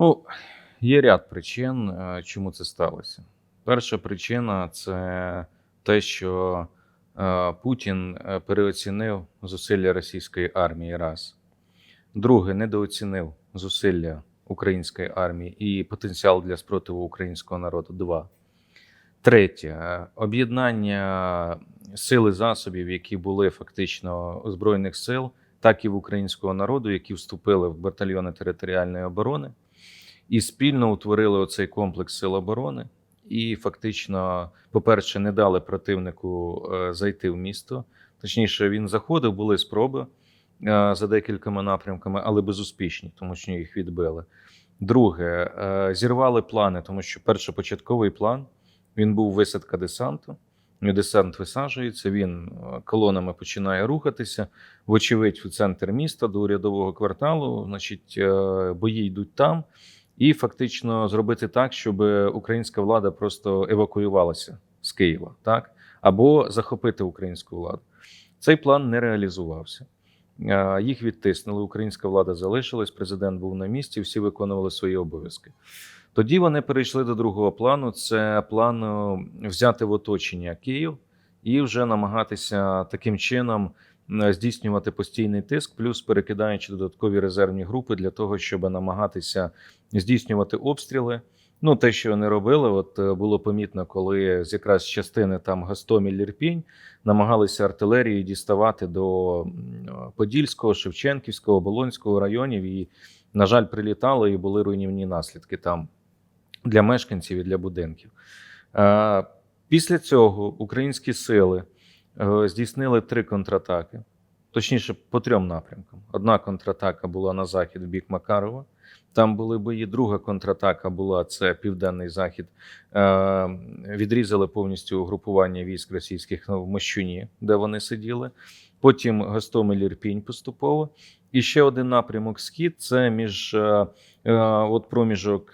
Ну, є ряд причин, е, чому це сталося. Перша причина це те, що е, Путін е, переоцінив зусилля російської армії. Раз. Друге, недооцінив зусилля української армії і потенціал для спротиву українського народу. Два. Третє об'єднання сил засобів, які були фактично збройних сил, так і в українського народу, які вступили в батальйони територіальної оборони, і спільно утворили оцей комплекс сил оборони. І фактично, по-перше, не дали противнику е, зайти в місто. Точніше, він заходив, були спроби е, за декількома напрямками, але безуспішні, тому що їх відбили. Друге, е, зірвали плани, тому що першопочатковий план він був висадка десанту. Ну, Десант висаджується, він колонами починає рухатися. Вочевидь, в центр міста до урядового кварталу. Значить, бої йдуть там, і фактично зробити так, щоб українська влада просто евакуювалася з Києва, так або захопити українську владу. Цей план не реалізувався. Їх відтиснули. Українська влада залишилась, президент був на місці, всі виконували свої обов'язки. Тоді вони перейшли до другого плану: це план е, взяти в оточення Київ і вже намагатися таким чином здійснювати постійний тиск, плюс перекидаючи додаткові резервні групи для того, щоб намагатися здійснювати обстріли. Ну, те, що вони робили, от е, було помітно, коли з якраз частини там Гостомель Ірпінь намагалися артилерією діставати до Подільського, Шевченківського, Болонського районів, і, на жаль, прилітали і були руйнівні наслідки там для мешканців і для будинків. Е, Після цього українські сили е, здійснили три контратаки, точніше, по трьом напрямкам. Одна контратака була на захід в бік Макарова. Там були бої. Друга контратака була це південний захід. Е, Відрізали повністю угрупування військ російських в Мощуні, де вони сиділи. Потім Гостомель Ірпінь поступово. І ще один напрямок схід це між е, е, от проміжок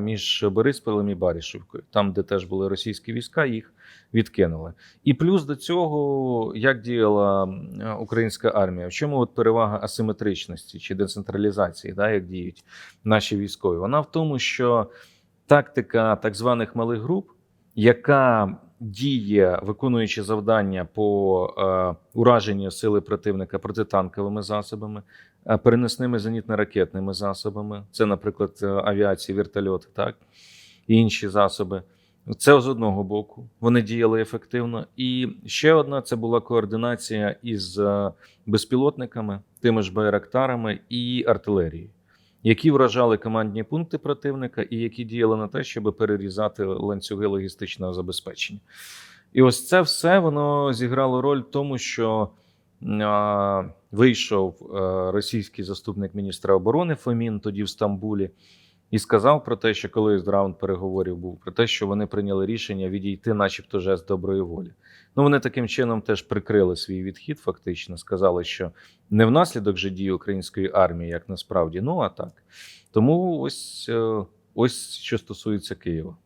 між Борисполем і Барішівкою, там, де теж були російські війська, їх відкинули. І плюс до цього, як діяла українська армія, в чому от перевага асиметричності чи децентралізації, да, як діють наші військові? Вона в тому, що тактика так званих малих груп, яка діє, виконуючи завдання по е, ураженню сили противника протитанковими засобами, е, переносними зенітно-ракетними засобами, це, наприклад, е, авіації, вертольоти, так і інші засоби. Це з одного боку, вони діяли ефективно. І ще одна це була координація із е, безпілотниками, тими ж байрактарами і артилерією, які вражали командні пункти противника і які діяли на те, щоб перерізати ланцюги логістичного забезпечення. І ось це все воно зіграло роль в тому, що вийшов е, російський заступник міністра оборони Фомін тоді в Стамбулі і сказав про те, що коли раунд переговорів був, про те, що вони прийняли рішення відійти, начебто, жест доброї волі. Ну вони таким чином теж прикрили свій відхід, фактично сказали, що не внаслідок же дії української армії, як насправді, ну а так. Тому ось, е, ось що стосується Києва.